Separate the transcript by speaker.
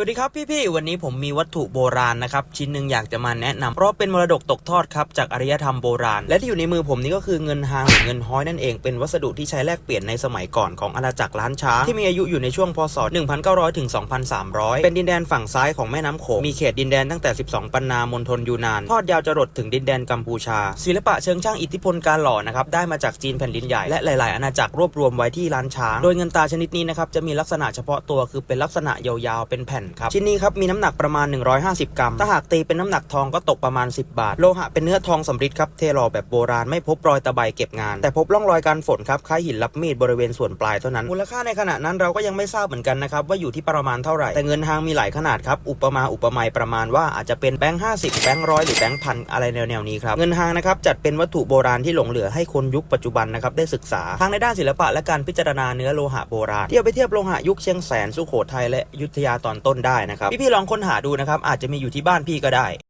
Speaker 1: วัสดีครับพี่ๆ วันนี้ผมมีวัตถุโบราณนะครับ ชิ้นหนึ่งอยากจะมาแนะนำเพราะเป็นมรดกตกทอดครับ จากอารยธรรมโบราณ และที่อยู่ในมือผมนี่ก็คือเงินฮางหรือเงินฮ้อยนั่นเองเป็นวัสดุที่ใช้แลกเปลี่ยนในสมัยก่อนของอาณาจักรล้านช้างที่มีอายุอยู่ในช่วงพศ 1900 ถึง 2300 เป็นดินแดนฝั่งซ้ายของแม่น้ำโขงมีเขตดินแดนตั้งแต่ 12 ปันนามณฑลยูนานทอดยาวจรดถึงดินแดนกัมพูชา ศิลปะเชิงช่างอิทธิพลการหล่อนะครับได้มาจากจีนแผ่นดินใหญ่และหลาย ๆ อาณาจักรรวบรวมไว้ที่ล้านช้าง โดยเงินตาชนิดนี้นะครับจะมีลักษณะเฉพาะตัวคือเป็นลักษณะยาว ๆ เป็นแผ่นครับชิ้นนี้ครับมีน้ำหนักประมาณ 150 กรัม ถ้าหากตีเป็นน้ำหนักทองก็ตกประมาณ 10 บาท โลหะเป็นเนื้อทองสำริดครับเทหล่อแบบโบราณไม่พบรอยตะไบเก็บงาน แต่พบร่องรอยการฝนครับคล้ายหินรับมีดบริเวณส่วนปลายเท่านั้น มูลค่าในขณะนั้นเราก็ยังไม่ทราบเหมือนกันนะครับว่าอยู่ที่ประมาณเท่าไหร่ แต่เงินทางมีหลายขนาดครับอุปมาอุปไมยประมาณว่าอาจจะเป็นแบงค์ห้าสิบแบงค์ร้อยหรือแบงค์พันอะไรแนวๆนี้ครับเงินทางนะครับจัดเป็นวัตถุโบราณที่หลงเหลือให้คนยุคปัจจุบันนะครับได้ศึกษาทางในด้านศิลปะและการพิจารณาเนื้อโลหะโบราณเทียบไปเทียบโลหะยุคเชียงแสนสุโขทัยและอยุธยาตอนต้นได้นะครับพี่ๆลองค้นหาดูนะครับอาจจะมีอยู่ที่บ้านพี่ก็ได้